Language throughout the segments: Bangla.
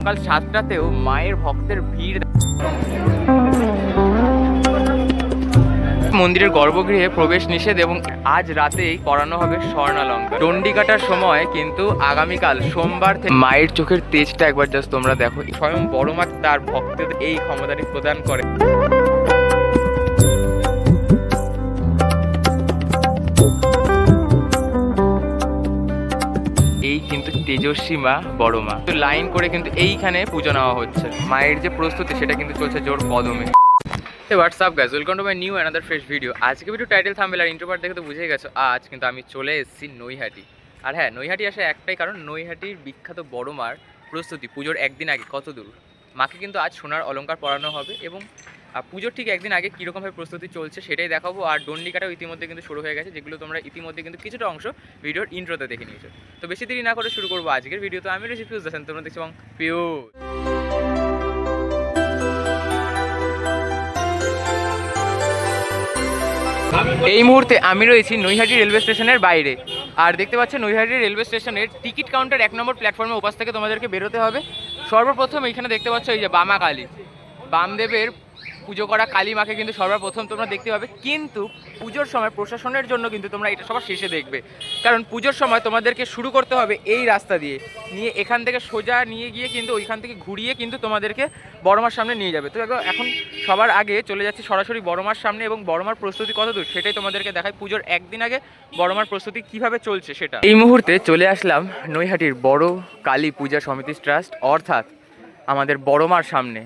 সকাল সাতটাতেও মায়ের ভক্তের ভিড় মন্দিরের গর্ভগৃহে প্রবেশ নিষেধ এবং আজ রাতেই করানো হবে স্বর্ণালঙ্কার। ডন্ডি কাটার সময় কিন্তু আগামীকাল সোমবার থেকে মায়ের চোখের তেজটা একবার জাস্ট তোমরা দেখো। স্বয়ং বড় মা তার ভক্তদের এই ক্ষমতাটি প্রদান করে। কিন্তু তেজস্বী মা বড় মা। তো লাইন করে কিন্তু এইখানে পুজো নেওয়া হচ্ছে। মায়ের যে প্রস্তুতি, সেটা কিন্তু চলছে জোর কদমে। What's up guys welcome to my new another fresh video আজকে ভিডিও টাইটেল থাম্বেল আর ইন্ট্রোপার্ট দেখে তো বুঝেই গেছো। আজ কিন্তু আমি চলে এসেছি নৈহাটি। আর হ্যাঁ নৈহাটি আসে একটাই কারণ, নৈহাটির বিখ্যাত বড় মার প্রস্তুতি, পুজোর একদিন আগে, কত দূর? মাকে কিন্তু আজ সোনার অলংকার পরানো হবে এবং আহ, পুজোর ঠিক একদিন আগে কীরকমভাবে প্রস্তুতি চলছে সেটাই দেখাবো। আর ডন্ডিকাটাও ইতিমধ্যে কিন্তু শুরু হয়ে গেছে যেগুলো তোমরা ইতিমধ্যে কিন্তু কিছুটা অংশ ভিডিওর ইন্ট্রোতে দেখে নিয়েছো। তো বেশি দেরি না করে শুরু করব আজকের ভিডিও তো আমি রয়েছি পিউজ দাসেন তোমরা দেখছ এবং পিউজ এই মুহূর্তে আমি রয়েছি নৈহাটি রেলওয়ে স্টেশনের বাইরে। আর দেখতে পাচ্ছ নৈহাটি রেলওয়ে স্টেশনের টিকিট কাউন্টার এক নম্বর প্ল্যাটফর্মে উপাস থেকে তোমাদেরকে বেরোতে হবে। সর্বপ্রথম এইখানে দেখতে পাচ্ছ এই যে বামা কালী বামদেবের পুজো করা কালী মাকে কিন্তু সর্বপ্রথম তোমরা দেখতে পাবে। কিন্তু পুজোর সময় প্রশাসনের জন্য কিন্তু তোমরা এটা সবার শেষে দেখবে। কারণ পুজোর সময় তোমাদেরকে শুরু করতে হবে এই রাস্তা দিয়ে। নিয়ে এখান থেকে সোজা নিয়ে গিয়ে কিন্তু ওইখান থেকে ঘুরিয়ে কিন্তু তোমাদেরকে বড়মার সামনে নিয়ে যাবে। তো এখন সবার আগে চলে যাচ্ছি সরাসরি বড়মার সামনে এবং বড়মার প্রস্তুতি কত দূর সেটাই তোমাদেরকে দেখায় পুজোর একদিন আগে বড়মার প্রস্তুতি কীভাবে চলছে সেটা। এই মুহূর্তে চলে আসলাম নৈহাটির বড় কালী পূজা সমিতি ট্রাস্ট, অর্থাৎ আমাদের বড়মার সামনে।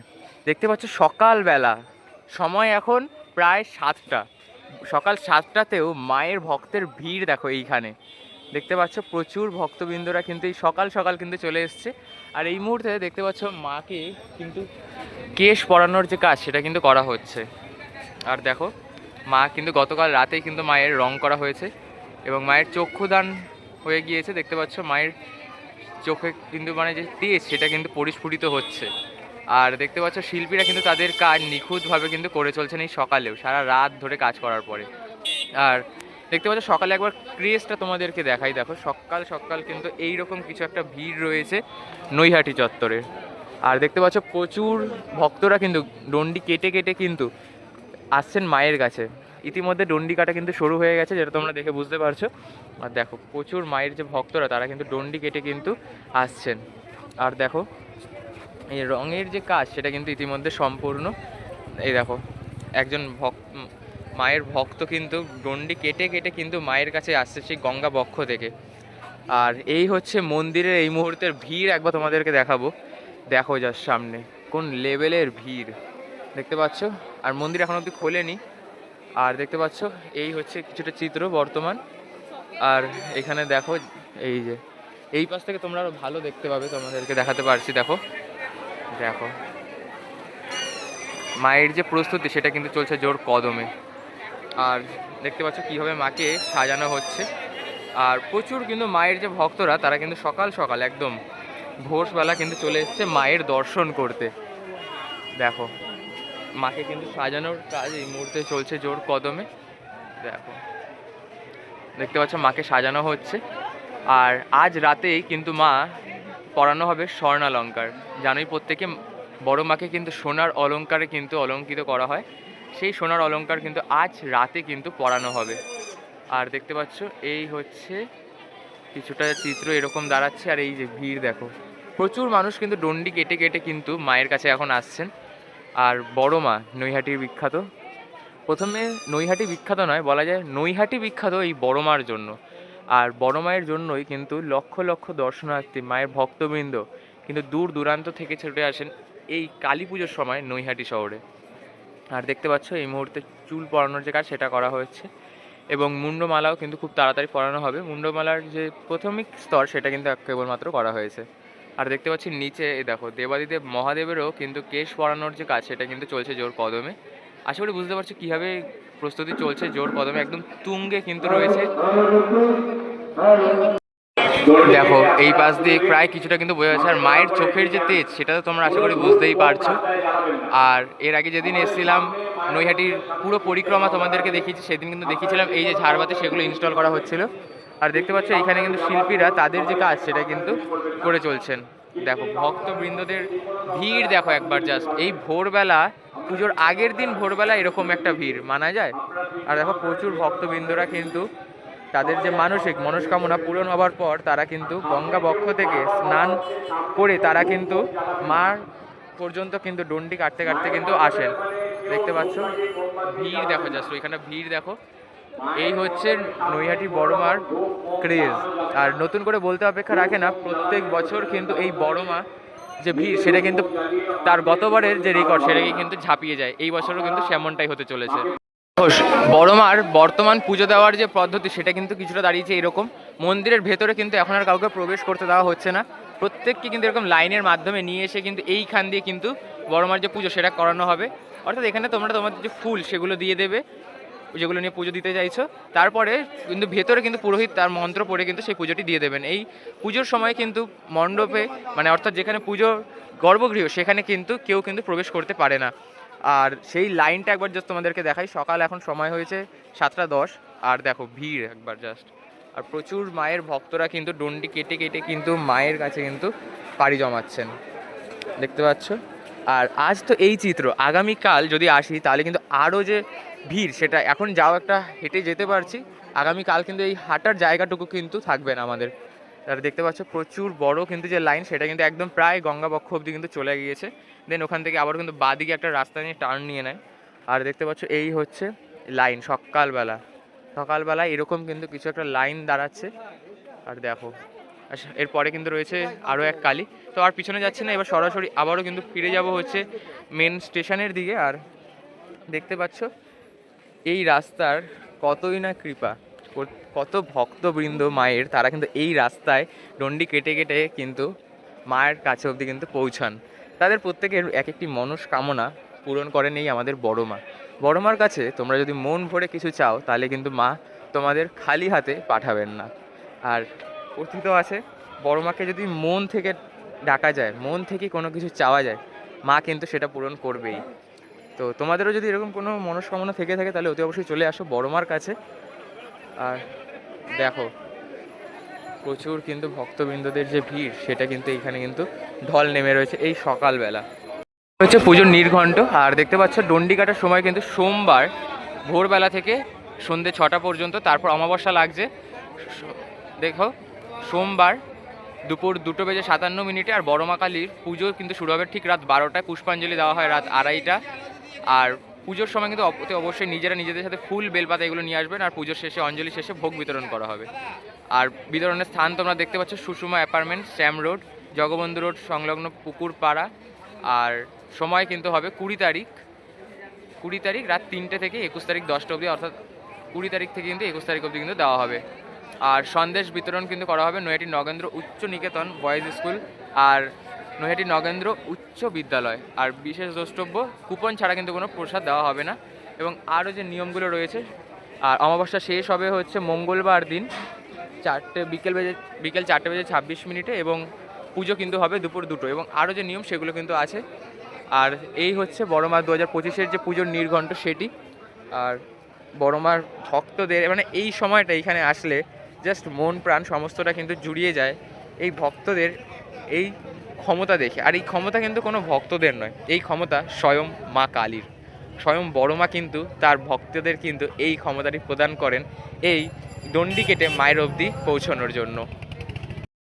দেখতে পাচ্ছ সকালবেলা সময় এখন প্রায় সাতটা। সকাল সাতটাতেও মায়ের ভক্তের ভিড় দেখো এইখানে। দেখতে পাচ্ছ প্রচুর ভক্তবৃন্দরা কিন্তু এই সকাল সকাল কিন্তু চলে এসছে। আর এই মুহূর্তে দেখতে পাচ্ছ মাকে কিন্তু কেশ পরানোর যে কাজ, সেটা কিন্তু করা হচ্ছে। আর দেখো, মা কিন্তু গতকাল রাতেই কিন্তু মায়ের রং করা হয়েছে এবং মায়ের চক্ষুদান হয়ে গিয়েছে। দেখতে পাচ্ছ মায়ের চোখে কিন্তু মানে যে তেজ, সেটা কিন্তু পরিস্ফুটিত হচ্ছে। আর দেখতে পাচ্ছ, শিল্পীরা কিন্তু তাদের কাজ নিখুঁতভাবে কিন্তু করে চলছেন এই সকালেও, সারা রাত ধরে কাজ করার পরে। আর দেখতে পাচ্ছ, সকালে একবার ক্রেজটা তোমাদেরকে দেখাই। দেখো, সকাল সকাল কিন্তু এই রকম কিছু একটা ভিড় রয়েছে নৈহাটি চত্বরে। আর দেখতে পাচ্ছ, প্রচুর ভক্তরা কিন্তু ডন্ডি কেটে কেটে কিন্তু আসছেন মায়ের কাছে। ইতিমধ্যে ডন্ডি কাটা কিন্তু শুরু হয়ে গেছে, যেটা তোমরা দেখে বুঝতে পারছ। আর দেখো, প্রচুর মায়ের যে ভক্তরা, তারা কিন্তু ডন্ডি কেটে কিন্তু আসছেন। আর দেখো এই রঙের যে কাজ, সেটা কিন্তু ইতিমধ্যে সম্পূর্ণ। এই দেখো, একজন ভক্ত মায়ের ভক্ত কিন্তু ডন্ডি কেটে কেটে কিন্তু মায়ের কাছে আসছে সেই গঙ্গা বক্ষ থেকে। আর এই হচ্ছে মন্দিরের এই মুহূর্তের ভিড়, একবার তোমাদেরকে দেখাবো। দেখো যার সামনে, কোন লেভেলের ভিড়। দেখতে পাচ্ছ? আর মন্দির এখন অবধি খোলেনি। আর দেখতে পাচ্ছ? এই হচ্ছে কিছুটা চিত্র বর্তমান। আর এখানে দেখো, এই যে, এই পাশ থেকে তোমরা আরও ভালো দেখতে পাবে, তোমাদেরকে দেখাতে পারছি। দেখো দেখো। মায়ের যে প্রস্তুতি, সেটা কিন্তু চলছে জোর কদমে। আর দেখতে পাচ্ছ কীভাবে মাকে সাজানো হচ্ছে। আর প্রচুর কিন্তু মায়ের যে ভক্তরা, তারা কিন্তু সকাল সকাল একদম ভোরবেলা কিন্তু চলে এসছে মায়ের দর্শন করতে। দেখো, মাকে কিন্তু সাজানোর কাজ এই মুহূর্তে চলছে জোর কদমে। দেখো, দেখতে পাচ্ছ মাকে সাজানো হচ্ছে। আর আজ রাতেই কিন্তু মা পরানো হবে স্বর্ণালঙ্কার। জানোই প্রত্যেকে, বড় মাকে কিন্তু সোনার অলংকারে কিন্তু অলঙ্কিত করা হয়। সেই সোনার অলঙ্কার কিন্তু আজ রাতে কিন্তু পরানো হবে। আর দেখতে পাচ্ছ, এই হচ্ছে কিছুটা চিত্র এরকম দাঁড়াচ্ছে, আর এই যে ভিড় দেখো। প্রচুর মানুষ কিন্তু ডন্ডি কেটে কেটে কিন্তু মায়ের কাছে এখন আসছেন। আর বড় মা, নৈহাটির বিখ্যাত। প্রথমে নৈহাটি বিখ্যাত নয়, বলা যায় নৈহাটি বিখ্যাত এই বড় মার জন্য। আর বড় মায়ের জন্যই কিন্তু লক্ষ লক্ষ দর্শনার্থী, মায়ের ভক্তবৃন্দ কিন্তু দূর দূরান্ত থেকে ছুটে আসেন এই কালী পুজোর সময় নৈহাটি শহরে। আর দেখতে পাচ্ছ, এই মুহূর্তে চুল পরানোর যে কাজ সেটা করা হয়েছে এবং মুন্ডমালাও কিন্তু খুব তাড়াতাড়ি পরানো হবে। মুন্ডমালার যে প্রাথমিক স্তর সেটা কিন্তু কেবলমাত্র করা হয়েছে। আর দেখতে পাচ্ছি নিচে দেখো, দেবাদিদেব মহাদেবেরও কিন্তু কেশ পরানোর যে কাজ সেটা কিন্তু চলছে জোর কদমে। আশা করি বুঝতে পারছ কীভাবে প্রস্তুতি চলছে জোর কদমে, একদম তুঙ্গে কিন্তু রয়েছে। দেখো, এই পাশ দিয়ে প্রায় কিছুটা কিন্তু বোঝা যাচ্ছে, আর মায়ের চোখের যে তেজ, সেটা তো তোমরা আশা করি বুঝতেই পারছ। আর এর আগে যেদিন এসেছিলাম, নৈহাটির পুরো পরিক্রমা তোমাদেরকে দেখিয়েছি, সেদিন কিন্তু দেখিয়েছিলাম এই যে ঝাড়বাতি, সেগুলো ইনস্টল করা হচ্ছিল। আর দেখতে পাচ্ছ, এখানে কিন্তু শিল্পীরা তাদের যে কাজ, সেটা কিন্তু করে চলছেন। দেখো, ভক্তবৃন্দদের ভিড় দেখো একবার জাস্ট এই ভোরবেলা, পুজোর আগের দিন ভোরবেলা এরকম একটা ভিড়, মানা যায়? আর দেখো, প্রচুর ভক্তবৃন্দরা কিন্তু তাদের যে মানসিক মনস্কামনা পূরণ হওয়ার পর তারা কিন্তু গঙ্গা বক্ষ থেকে স্নান করে তারা কিন্তু মার পর্যন্ত কিন্তু ডন্ডি কাটতে কাটতে কিন্তু আসেন। দেখতে পাচ্ছ? ভিড় দেখো জাস্ট ওইখানে ভিড় দেখো। এই হচ্ছে নৈহাটি বড়মার ক্রেজ আর নতুন করে বলতে অপেক্ষা রাখে না, প্রত্যেক বছর কিন্তু এই বড়মা যে ভিড়, সেটা কিন্তু তার গতবারের যে রেকর্ড সেটাকে কিন্তু ঝাঁপিয়ে যায়। এই বছরও কিন্তু সেমনটাই হতে চলেছে। ঘোষ বড়মার বর্তমান পুজো দেওয়ার যে পদ্ধতি, সেটা কিন্তু কিছুটা দাঁড়িয়েছে এরকম। মন্দিরের ভেতরে কিন্তু এখন আর কাউকে প্রবেশ করতে দেওয়া হচ্ছে না। প্রত্যেককে কিন্তু এরকম লাইনের মাধ্যমে নিয়ে এসে কিন্তু এইখান দিয়ে কিন্তু বড়মার যে পুজো, সেটা করানো হবে। অর্থাৎ এখানে তোমরা তোমাদের যে ফুল, সেগুলো দিয়ে দেবে। যেগুলো নিয়ে পুজো দিতে চাইছো। তারপরে কিন্তু ভেতরে কিন্তু পুরোহিত তার মন্ত্র পড়ে কিন্তু সেই পুজোটি দিয়ে দেবেন। এই পুজোর সময় কিন্তু মণ্ডপে মানে অর্থাৎ যেখানে পুজো গর্ভগৃহ, সেখানে কিন্তু কেউ কিন্তু প্রবেশ করতে পারে না। আর সেই লাইনটা একবার জাস্ট তোমাদেরকে দেখাই। সকাল এখন সময় হয়েছে সাতটা দশ, আর দেখো ভিড় একবার জাস্ট আর প্রচুর মায়ের ভক্তরা কিন্তু ডন্ডি কেটে কেটে কিন্তু মায়ের কাছে কিন্তু পাড়ি জমাচ্ছেন। দেখতে পাচ্ছ? আর আজ তো এই চিত্র। আগামীকাল যদি আসি, তাহলে কিন্তু আরও যে ভিড় সেটা এখন যাও একটা হেঁটে যেতে পারছি। আগামীকাল কিন্তু এই হাঁটার জায়গাটুকু কিন্তু থাকবে না আমাদের। আর দেখতে পাচ্ছ, প্রচুর বড় কিন্তু যে লাইন, সেটা কিন্তু একদম প্রায় গঙ্গাবক্ষ অবধি কিন্তু চলে গিয়েছে। দেন ওখান থেকে আবার কিন্তু বাদিকে একটা রাস্তা নিয়ে টার্ন নিয়ে নেয়। আর দেখতে পাচ্ছ, এই হচ্ছে লাইন সকালবেলা। সকালবেলা এরকম কিন্তু কিছু একটা লাইন দাঁড়াচ্ছে। আর দেখো আচ্ছা এরপরে কিন্তু রয়েছে আরও এক কালী। তো আর পিছনে যাচ্ছে না, এবার সরাসরি আবারও কিন্তু ফিরে যাব হচ্ছে মেন স্টেশনের দিকে। আর দেখতে পাচ্ছ এই রাস্তার কতই না কৃপা, কত- কত ভক্তবৃন্দ মায়ের, তারা কিন্তু এই রাস্তায় ডন্ডি কেটে কেটে কিন্তু মায়ের কাছে অবধি কিন্তু পৌঁছান। তাদের প্রত্যেকের এক একটি মনস্কামনা পূরণ করেন এই আমাদের বড় মা। বড় মার কাছে তোমরা যদি মন ভরে কিছু চাও, তাহলে কিন্তু মা তোমাদের খালি হাতে পাঠাবেন না। আর কথিত আছে, বড় মাকে যদি মন থেকে ডাকা যায়, মন থেকে কোনো কিছু চাওয়া যায়, মা কিন্তু সেটা পূরণ করবেই। তো তোমাদেরও যদি এরকম কোনো মনস্কামনা থেকে থাকে, তাহলে অতি অবশ্যই চলে আসো বড় মার কাছে। আর দেখো, প্রচুর কিন্তু ভক্তবৃন্দদের যে ভিড়, সেটা কিন্তু এখানে কিন্তু ঢল নেমে রয়েছে এই সকালবেলা। হচ্ছে পুজোর নির্ঘণ্ট, আর দেখতে পাচ্ছ ডন্ডি কাটার সময় কিন্তু সোমবার ভোরবেলা থেকে সন্ধে ছটা পর্যন্ত, তারপর অমাবস্যা লাগছে। দেখো, সোমবার দুপুর দুটো বেজে সাতান্ন মিনিটে, আর বড়মা কালীর পুজো কিন্তু শুরু হবে ঠিক রাত বারোটায়। পুষ্পাঞ্জলি দেওয়া হয় রাত আড়াইটা। আর পুজোর সময় কিন্তু অবশ্যই নিজেরা নিজেদের সাথে ফুল বেলপাতা এগুলো নিয়ে আসবেন আর পুজোর শেষে, অঞ্জলি শেষে ভোগ বিতরণ করা হবে। আর বিতরণের স্থান তোমরা দেখতে পাচ্ছ, Sushma apartment, Shyam road, Jagabandhu road, সংলগ্ন পুকুর পাড়া। আর সময় কিন্তু হবে কুড়ি তারিখ। কুড়ি তারিখ রাত তিনটে থেকে একুশ তারিখ দশটা অবধি, অর্থাৎ কুড়ি তারিখ থেকে কিন্তু একুশ তারিখ অবধি কিন্তু দেওয়া হবে। আর সন্দেশ বিতরণ কিন্তু করা হবে নৈহাটি নগেন্দ্র উচ্চ নিকেতন বয়েজ স্কুল। আর নৈহাটি নগেন্দ্র উচ্চ বিদ্যালয়। আর বিশেষ দ্রষ্টব্য, কুপন ছাড়া কিন্তু কোনো প্রসাদ দেওয়া হবে না। এবং আরও যে নিয়মগুলো রয়েছে, আর অমাবস্যা শেষ হবে হচ্ছে মঙ্গলবার দিন চারটে, বিকেল বেজে, বিকেল চারটে বেজে ছাব্বিশ মিনিটে এবং পুজো কিন্তু হবে দুপুর দুটো। এবং আরও যে নিয়ম, সেগুলো কিন্তু আছে। আর এই হচ্ছে বড়মার দু হাজার পঁচিশের যে পুজোর নির্ঘণ্ট সেটি। আর বড়মার ভক্তদের মানে এই সময়টা এখানে আসলে জাস্ট মন প্রাণ সমস্তটা কিন্তু জুড়িয়ে যায়। এই ভক্তদের এই ক্ষমতা দেখে। আর এই ক্ষমতা কিন্তু কোনো ভক্তদের নয়। এই ক্ষমতা স্বয়ং মা কালীর। স্বয়ং বড় মা কিন্তু তার ভক্তদের কিন্তু এই ক্ষমতাটি প্রদান করেন এই দণ্ডি কেটে মায়ের অবধি পৌঁছানোর জন্য।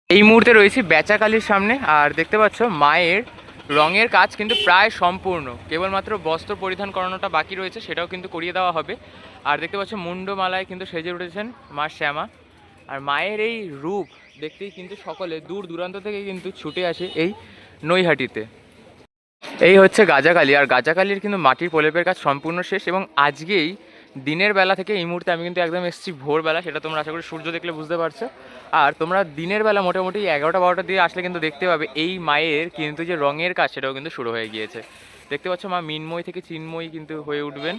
এই মুহূর্তে রয়েছি বেচাকালির সামনে। আর দেখতে পাচ্ছ, মায়ের রঙের কাজ কিন্তু প্রায় সম্পূর্ণ। কেবলমাত্র বস্ত্র পরিধান করানোটা বাকি রয়েছে, সেটাও কিন্তু করিয়ে দেওয়া হবে। আর দেখতে পাচ্ছ, মুন্ডমালায় কিন্তু সেজে উঠেছেন মা শ্যামা। আর মায়ের এই রূপ দেখতেই কিন্তু সকলে দূর দূরান্ত থেকে কিন্তু ছুটে আসে এই নৈহাটিতে। এই হচ্ছে গাজাকালি আর গাজাকালির কিন্তু মাটির প্রলেপের কাজ সম্পূর্ণ শেষ এবং আজকেই দিনের বেলা থেকে এই মুহূর্তে আমি কিন্তু একদম এসেছি ভোরবেলা, সেটা তোমরা আশা করি সূর্য দেখলে বুঝতে পারছ। আর তোমরা দিনের বেলা মোটামুটি এগারোটা বারোটা দিয়ে আসলে কিন্তু দেখতে পাবে এই মায়ের কিন্তু যে রঙের কাজ, সেটাও কিন্তু শুরু হয়ে গিয়েছে। দেখতে পাচ্ছ মা মিনময় থেকে চিন্ময়ী কিন্তু হয়ে উঠবেন।